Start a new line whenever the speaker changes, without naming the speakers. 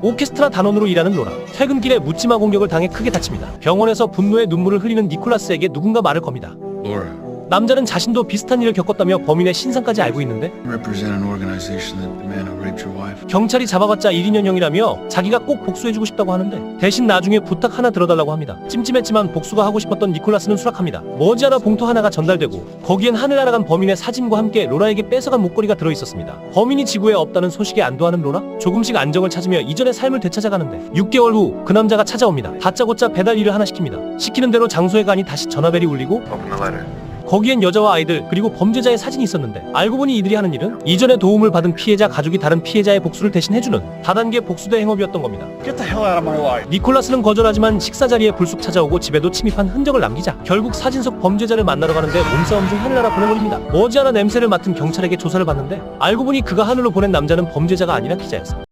오케스트라 단원으로 일하는 로라. 퇴근길에 묻지마 공격을 당해 크게 다칩니다. 병원에서 분노의 눈물을 흘리는 니콜라스에게 누군가 말을 겁니다.
Laura,
남자는 자신도 비슷한 일을 겪었다며 범인의 신상까지 알고 있는데. 경찰이 잡아봤자 1인연형이라며 자기가 꼭 복수해주고 싶다고 하는데 대신 나중에 부탁 하나 들어달라고 합니다. 찜찜했지만 복수가 하고 싶었던 니콜라스는 수락합니다. 머지않아 봉투 하나가 전달되고 거기엔 하늘 날아간 범인의 사진과 함께 로라에게 뺏어간 목걸이가 들어있었습니다. 범인이 지구에 없다는 소식에 안도하는 로라? 조금씩 안정을 찾으며 이전의 삶을 되찾아가는데 6개월 후 그 남자가 찾아옵니다. 다짜고짜 배달 일을 하나 시킵니다. 시키는 대로 장소에 가니 다시 전화벨이 울리고
Open the letter.
거기엔 여자와 아이들 그리고 범죄자의 사진이 있었는데 알고 보니 이들이 하는 일은 이전에 도움을 받은 피해자 가족이 다른 피해자의 복수를 대신 해주는 다단계 복수대 행업이었던 겁니다. 니콜라스는 거절하지만 식사 자리에 불쑥 찾아오고 집에도 침입한 흔적을 남기자 결국 사진 속 범죄자를 만나러 가는데 몸싸움 중 하늘나라 보내버립니다. 머지않아 냄새를 맡은 경찰에게 조사를 받는데 알고 보니 그가 하늘로 보낸 남자는 범죄자가 아니라 기자였어.